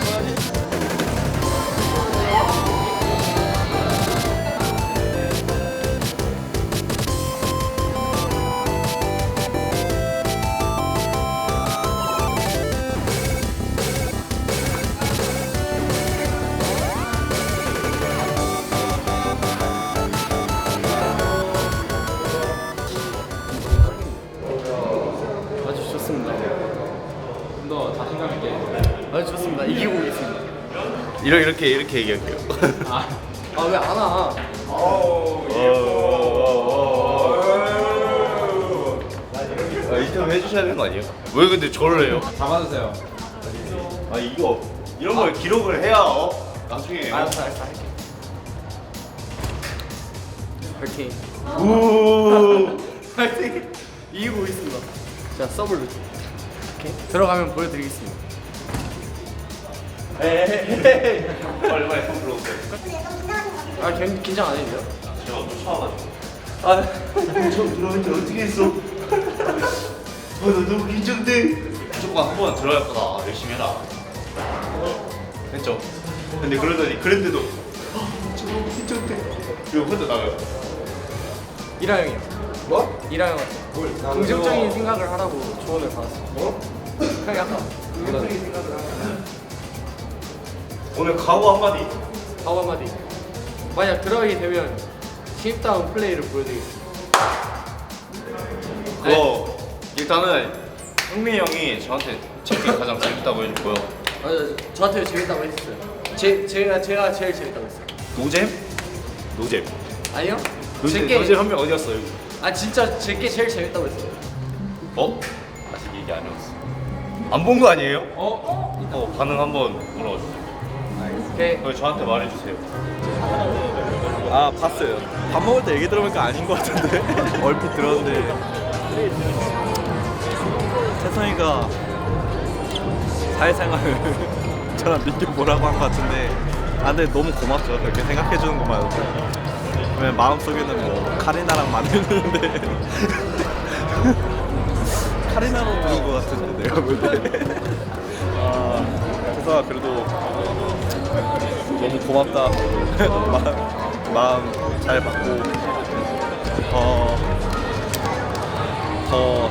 아 아주 좋습니다. 이기고 오겠습니다. 이렇게 이렇게 이렇게 얘기할게요. 아, 아왜 안 와? 아, 인터뷰 해주셔야 되는 거 아니에요? 왜 근데 저를 해요? 잡아주세요. 아 이거 이런 걸 기록을 해야 어? 나중에 알았어 알았어 할게. 파이팅. 우 파이팅. 이기고 오겠습니다. 자 서블로. 오케이. 들어가면 보여드리겠습니다. 빨리 빨리 손 들어오세요. 아 긴, 긴장 안 해도 돼요? 제가 쫓아와가지고. 아 처음 들어왔는데 어떻게 했어? 아 나 너무 긴장돼. 무조건 한 번 들어갈 거다. 열심히 해라. 했죠. 근데 그러더니 그랬는데도 아, 저 너무 긴장돼. 그리고 혼자 나가요. 이라 형이요. 뭐? 이라 형한테 긍정적인 생각을 하라고 조언을 받았어. 뭐? 형이 아까 긍정적인 생각을 하라. 오늘 각오 한마디. 밥 한마디. 만약 들어가게 되면 신입다운 플레이를 보여드리겠습니다. 그거 일단은 흥민 형이 저한테 제게 가장 재밌다고 해줬고요. 아, 저한테 재밌다고 했어요. 제 제가 제가 제일 재밌다고 했어요. 노잼? 노잼. 아니요? 노잼 제게 노잼 한명 어디였어요? 아 진짜 제게 제일 재밌다고 했어요. 어? 아직 얘기 안 해봤어. 안 본 거 아니에요? 어? 어 반응 한번 물어주세요. 오케이. 그거 저한테 말해주세요. 아 봤어요. 밥 먹을 때 얘기 들어보니까 아닌 것 같은데 얼핏 들었는데 태성이가 사회생활을 저랑 민규 뭐라고 한 것 같은데 아 근데 너무 고맙죠 그렇게 생각해 주는 것만으로도 왜냐면 마음속에는 뭐 카리나랑 만드는데 카리나로 부른 것 같은데 내가 볼때 아 태성아 그래도 너무 고맙다. 마음, 마음 잘 받고 어, 더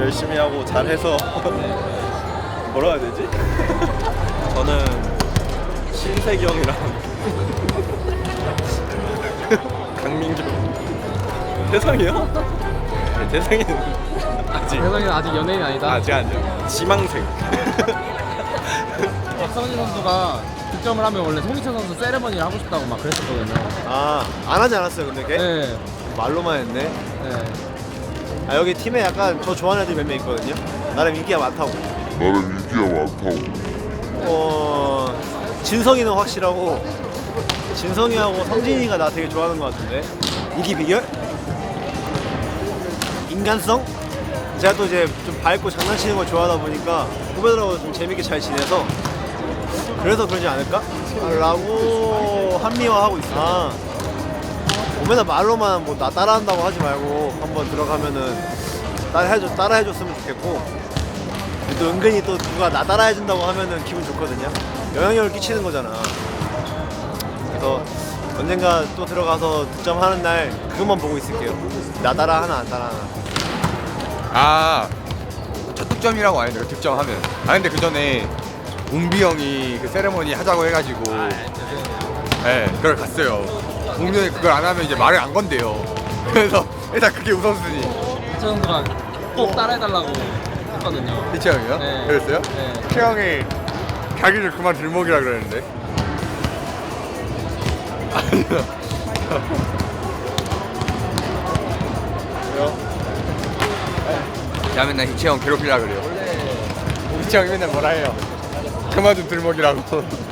열심히 하고 잘해서 뭐라 해야 되지? 저는 신세기 형이랑 강민규 태성이요? 네, 태성이는 아직 대성이는 아직 연예인 아니다. 아직 아니요 지망생 박성진 선수가 득점을 하면 원래 송희찬 선수 세레머니를 하고 싶다고 막 그랬었거든요. 아 안 하지 않았어요 근데 걔? 네. 말로만 했네 네. 아 여기 팀에 약간 저 좋아하는 애들 몇 명 있거든요. 나름 인기가 많다고. 나는 인기가 많다고. 어 진성이는 확실하고 진성이하고 성진이가 나 되게 좋아하는 것 같은데 인기 비결? 인간성? 제가 또 이제 좀 밝고 장난치는 걸 좋아하다 보니까 후배들하고 좀 재밌게 잘 지내서 그래서 그러지 않을까? 라고 합리화하고 있어요. 아, 뭐 맨날 말로만 뭐 나 따라한다고 하지 말고 한번 들어가면은 따라해줘, 따라해줬으면 좋겠고 또 은근히 또 누가 나 따라해준다고 하면은 기분 좋거든요. 영향력을 끼치는 거잖아. 그래서 언젠가 또 들어가서 득점하는 날 그것만 보고 있을게요. 나 따라 하나 안 따라 하나. 아, 첫 득점이라고 안 했는데 득점하면. 아 근데 그 전에 웅비 형이 그 세레머니 하자고 해가지고, 네, 그걸 갔어요. 웅비 형이 그걸 안 하면 이제 말을 안 건대요. 그래서 일단 그게 우선순위. 선수가 꼭 따라해달라고 했거든요. 희채 형이요? 네. 그랬어요? 네. 희채 형이 자기를 그만 들먹이라 그랬는데. 야 맨날 희채 형 괴롭히라 그래요. 희채 형이 맨날 뭐라 해요. 좀 들먹이라고.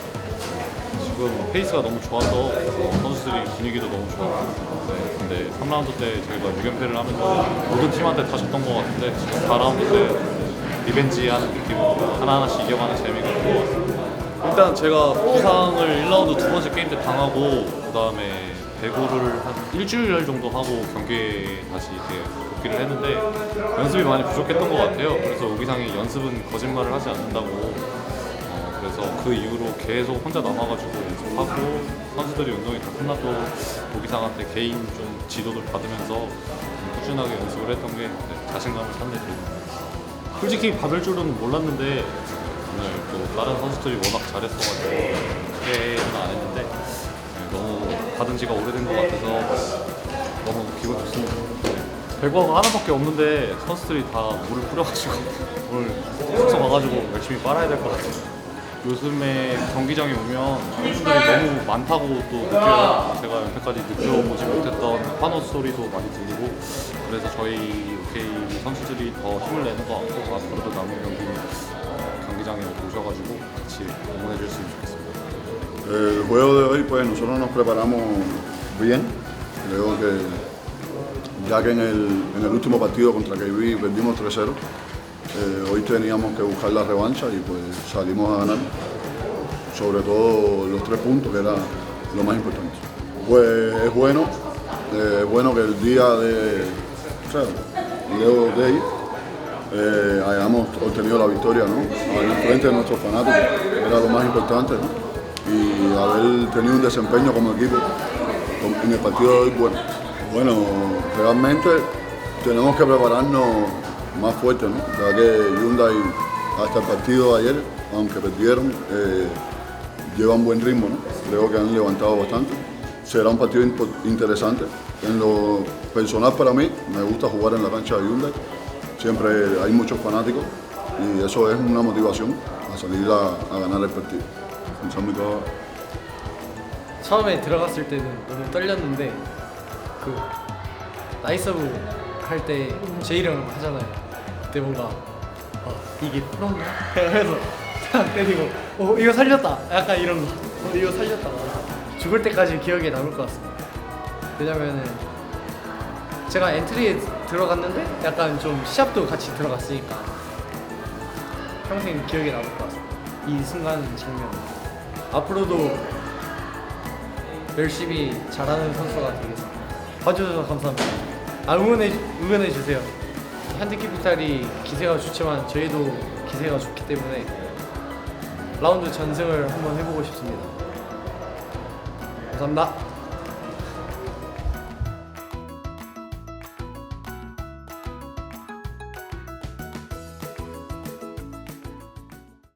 지금 페이스가 너무 좋아서 선수들이 분위기도 너무 좋았고 네, 근데 3라운드 때 저희가 6연패를 하면서 모든 팀한테 다 졌던 것 같은데 지금 4라운드 때 리벤지 하는 느낌으로 하나하나씩 이겨가는 재미가 있는 것 같습니다. 일단 제가 부상을 1라운드 두 번째 게임 때 당하고 그 다음에 배구를 한 일주일 정도 하고 경기에 다시 이렇게 복귀를 했는데 연습이 많이 부족했던 것 같아요. 그래서 오기상이 연습은 거짓말을 하지 않는다고 어, 그래서 그 이후로 계속 혼자 남아가지고 연습하고 선수들이 운동이 다 끝나도 오기상한테 개인 좀 지도를 받으면서 좀 꾸준하게 연습을 했던 게 네, 자신감을 됐어요. 솔직히 받을 줄은 몰랐는데 오늘 또 다른 선수들이 워낙 잘했어가지고 크게는 안 했는데 네, 너무 받은 지가 오래된 것 같아서 너무 기분 좋습니다. 배구가 하나밖에 없는데 선수들이 다 물을 뿌려가지고 오늘 숙소 가가지고 열심히 빨아야 될 것 같아요. 요즘에 경기장에 오면 선수들이 너무 많다고 또 느껴요. 제가 여태까지 느껴보지 못했던 환호 소리도 많이 들리고 그래서 저희 OK 선수들이 더 힘을 내는 것 같고 앞으로도 남은 경기 어, 경기장에 오셔가지고 같이 응원해 주셨으면 좋겠습니다. El juego de hoy, pues nosotros nos preparamos bien. Creo que ya que en el, en el último partido contra KB perdimos 3-0, eh, hoy teníamos que buscar la revancha y pues salimos a ganar. Sobre todo los tres puntos, que era lo más importante. Pues es bueno, eh, es bueno que el día de Leo Day eh, hayamos obtenido la victoria ¿no? en frente de nuestros fanáticos, era lo más importante. Y haber tenido un desempeño como equipo en el partido de hoy, bueno, bueno, realmente tenemos que prepararnos más fuerte, ¿no? ya que Hyundai hasta el partido de ayer, aunque perdieron, eh, llevan buen ritmo, ¿no? creo que han levantado bastante. Será un partido impo- interesante. En lo personal para mí, me gusta jugar en la cancha de Hyundai. Siempre hay muchos fanáticos y eso es una motivación a salir a, a ganar el partido. 감사합니다. 처음에 들어갔을 때는 너무 떨렸는데 그 나이서브 할 때 제 이름 하잖아요. 그때 뭔가 어, 이게 프로인가? 그래서 딱 때리고 어 이거 살렸다. 약간 이런 거. 어, 이거 살렸다. 죽을 때까지 기억에 남을 것 같습니다. 왜냐면은 제가 엔트리에 들어갔는데 약간 좀 시합도 같이 들어갔으니까 평생 기억에 남을 것 같습니다. 이 순간 장면. 앞으로도 열심히 잘하는 선수가 되겠습니다. 봐주셔서 감사합니다. 아, 응원해 응원해 주세요. 현대캐피탈이 기세가 좋지만 저희도 기세가 좋기 때문에 라운드 전승을 한번 해보고 싶습니다. 감사합니다.